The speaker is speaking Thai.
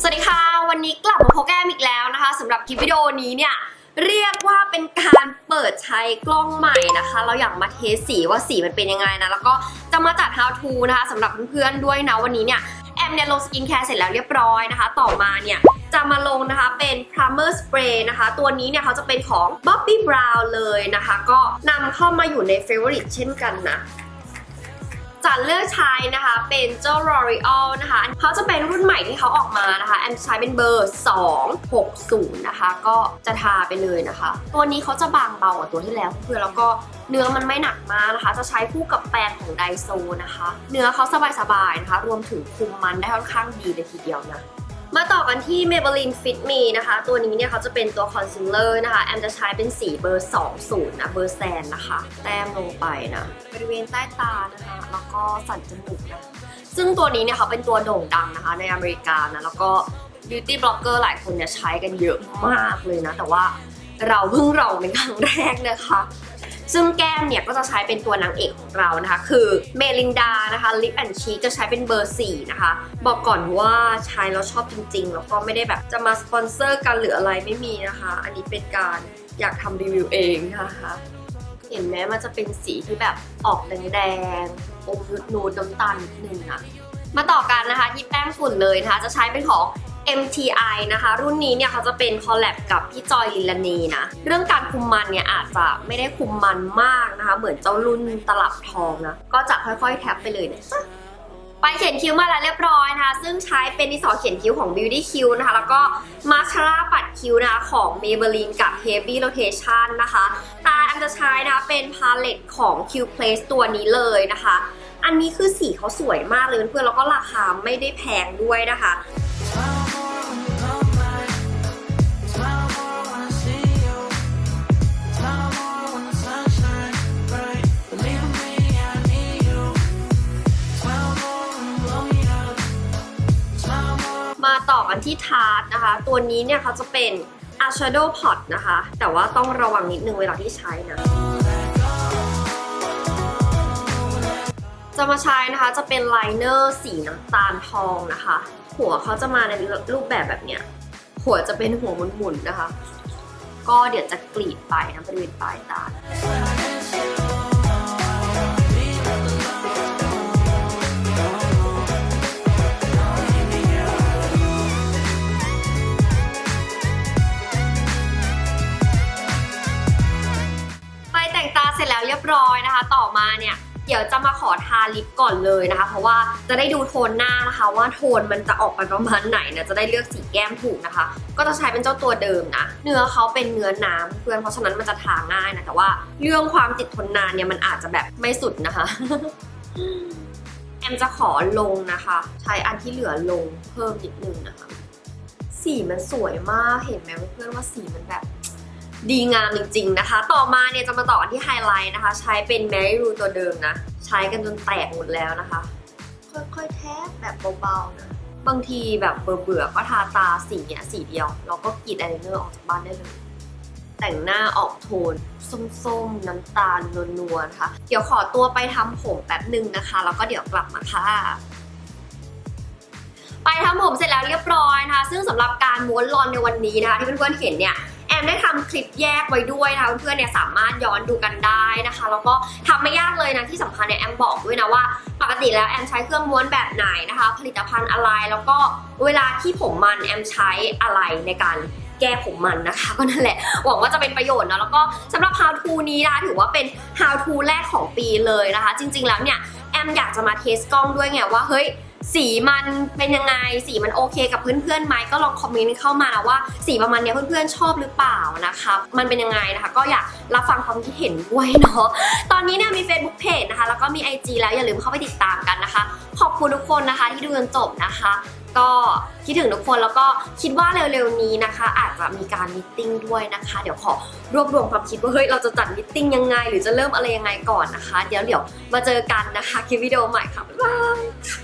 สวัสดีค่ะ วันนี้กลับมาพบแก้มอีกแล้วนะคะสำหรับคลิปวิดีโอนี้เนี่ยเรียกว่าเป็นการเปิดใช้กล้องใหม่นะคะ เราอยากมาเทสสีว่าสีมันเป็นยังไงนะ แล้วก็จะมาจัด how to นะคะสำหรับเพื่อนๆด้วยนะวันนี้เนี่ยแอมเนี่ยลงสกินแคร์เสร็จแล้วเรียบร้อยนะคะ ต่อมาเนี่ยจะมาลงนะคะเป็น primer spray นะคะ ตัวนี้เนี่ยเขาจะเป็นของ Bobbi Brown เลยนะคะ ก็นำเข้ามาอยู่ใน favorite เช่นกันนะ จะเลือกใช้นะคะเป็นเจ้า L'Oreal นะคะเขาจะเป็นรุ่นใหม่ที่เขาออกมานะคะแอมใช้เป็นเบอร์ 260 นะคะ ก็จะทาไปเลยนะคะ ตัวนี้เขาจะบางเบากว่าตัวที่แล้วเพื่อนแล้วก็เนื้อมันไม่หนักมากนะคะ จะใช้คู่กับแปรงของไดโซนะคะ เนื้อเขาสบายๆนะคะ รวมถึงคุมมันได้ค่อนข้างดีเลยทีเดียวนะ มาต่อกันที่ Maybelline Fit Me นะคะ ตัวนี้เนี่ยเขาจะเป็นตัวคอนซีลเลอร์นะคะ แอมจะใช้เป็นสีเบอร์ 20 นะ เบอร์แซนนะคะ แต้มลงไปนะ บริเวณใต้ตานะคะ แล้วก็สันจมูกนะ ซึ่งตัวนี้เนี่ยเขาเป็นตัวโด่งดังนะคะ ในอเมริกานะ แล้วก็ beauty blogger หลายคนเนี่ยใช้กันเยอะมากเลยนะ แต่ว่าเราเพิ่งลองเป็นครั้งแรกนะคะ ซึ่งแก้มเนี่ยก็จะใช้เป็นตัวนางเอกของเรานะคะ คือเมลินดานะคะลิปแอนชีจะใช้เป็นเบอร์ 4 นะคะ บอกก่อนว่าใช้แล้วชอบจริง ๆ แล้วก็ไม่ได้แบบจะมาสปอนเซอร์กันหรืออะไรไม่มีนะคะ อันนี้เป็นการอยากทำรีวิวเองนะคะเห็นไหมมันจะเป็นสีที่แบบออกแดงๆอมนูดน้ำตาลนิดนึงนะมาต่อกันนะคะที่แป้งฝุ่นเลยนะคะ จะใช้เป็นของ MTI นะคะ รุ่นนี้เนี่ยเขาจะเป็นคอลแลบกับพี่จอยลิลานีนะ เรื่องการคุมมันเนี่ยอาจจะไม่ได้คุมมันมากนะคะ เหมือนเจ้ารุ่นตลับทองนะ ก็จะค่อยๆ แท็บไปเลยนะจ๊ะไปเขียนคิ้วมาแล้วเรียบร้อยนะคะ ซึ่งใช้เป็นดินสอเขียนคิ้วของ Beauty Q นะคะ แล้วก็มาสคาร่าปัดคิ้วนะคะของ Maybelline กับ Heavy Rotation นะคะ ตาแอมจะใช้นะคะเป็นพาเลตของ Q Place ตัวนี้เลยนะคะ อันนี้คือสีเขาสวยมากเลยเพื่อนๆแล้วก็ราคาไม่ได้แพงด้วยนะคะ มาต่อกันที่ทาร์ตนะคะ ตัวนี้เนี่ยเขาจะเป็น eyeshadow pot นะคะ แต่ว่าต้องระวังนิดนึงเวลาที่ใช้นะ จะมาใช้นะคะจะเป็นไลเนอร์สีน้ำตาลทองนะคะ หัวเขาจะมาในรูปแบบแบบเนี้ย หัวจะเป็นหัวหมุนๆนะคะ ก็เดี๋ยวจะกรีดไปนะบริเวณปลายตา เดี๋ยวจะมาขอทาลิปก่อนเลยนะคะ เพราะว่าจะได้ดูโทนหน้านะคะ ว่าโทนมันจะออกไปประมาณไหนนะจะได้เลือกสีแก้มถูกนะคะ ก็จะใช้เป็นเจ้าตัวเดิมนะเนื้อเขาเป็นเนื้อน้ำเพื่อนเพราะฉะนั้นมันจะทาง่ายนะแต่ว่าเรื่องความติดทนนานเนี่ยมันอาจจะแบบไม่สุดนะคะแอมจะขอลงนะคะ ใช้อันที่เหลือลงเพิ่มนิดนึงนะคะ สีมันสวยมากเห็นไหมเพื่อนว่าสีมันแบบ ดีงามจริง ๆนะคะ ต่อมาเนี่ยจะมาต่อกันที่ไฮไลท์นะคะ ใช้เป็น Mary Ru ตัวเดิมนะ ใช้กันจนแตกหมดแล้วนะคะ ค่อยๆแทบแบบเบาๆนะ บางทีแบบเบื่อๆก็ทาตาสีเนี้ยสีเดียว เราก็กรีดอายไลเนอร์ออกจากบ้านได้เลย แต่งหน้าออกโทน ส้มๆ น้ำตาลนวลๆนะคะเดี๋ยวขอตัวไปทำผมแป๊บหนึ่งนะคะ แล้วก็เดี๋ยวกลับมาค่ะไปทำผมเสร็จแล้วเรียบร้อยนะคะ ซึ่งสำหรับการม้วนรอนในวันนี้นะคะ ที่เพื่อนๆเห็นเนี่ยแอ มได้ทำคลิปแยกไว้ด้วยนะคะเพื่อนเนี่ยสามารถย้อนดูกันได้นะคะ แล้วก็ทำไม่ยากเลยนะที่สำคัญเนี่ยแอมบอกด้วยนะว่า ปกติแล้วแอมใช้เครื่องม้วนแบบไหนนะคะ ผลิตภัณฑ์อะไรแล้วก็เวลาที่ผมมันแอมใช้อะไรในการแก้ผมมันนะคะก็นั่นแหละหวังว่าจะเป็นประโยชน์นะแล้วก็สำหรับ how to นี้นะคะถือว่าเป็น how to แรกของปีเลยนะคะ จริง ๆ แล้วเนี่ยแอมอยากจะมาเทสกล้องด้วยไงว่าเฮ้ย สีมันเป็นยังไง สีมันโอเคกับเพื่อนๆไหมก็ลองคอมเมนต์เข้ามานะว่า สีประมาณนี้เพื่อนๆชอบหรือเปล่านะคะมันเป็นยังไงนะคะ ก็อยากรับฟังความคิดเห็นด้วยเนาะตอนนี้เนี่ยมี Facebook Page นะคะ แล้วก็มี IG แล้วอย่าลืมเข้าไปติดตามกันนะคะ ขอบคุณทุกคนนะคะที่ดูจนจบนะคะ ก็คิดถึงทุกคนแล้วก็คิดว่าเร็วๆนี้นะคะ อาจจะมีการมิทติ้งด้วยนะคะ เดี๋ยวขอรวบรวมความคิดว่าเฮ้ยเราจะจัดมิทติ้งยังไง หรือจะเริ่มอะไรยังไงก่อนนะคะ เดี๋ยวเดี๋ยวมาเจอกันนะคะคลิปวิดีโอใหม่ค่ะบ๊ายบาย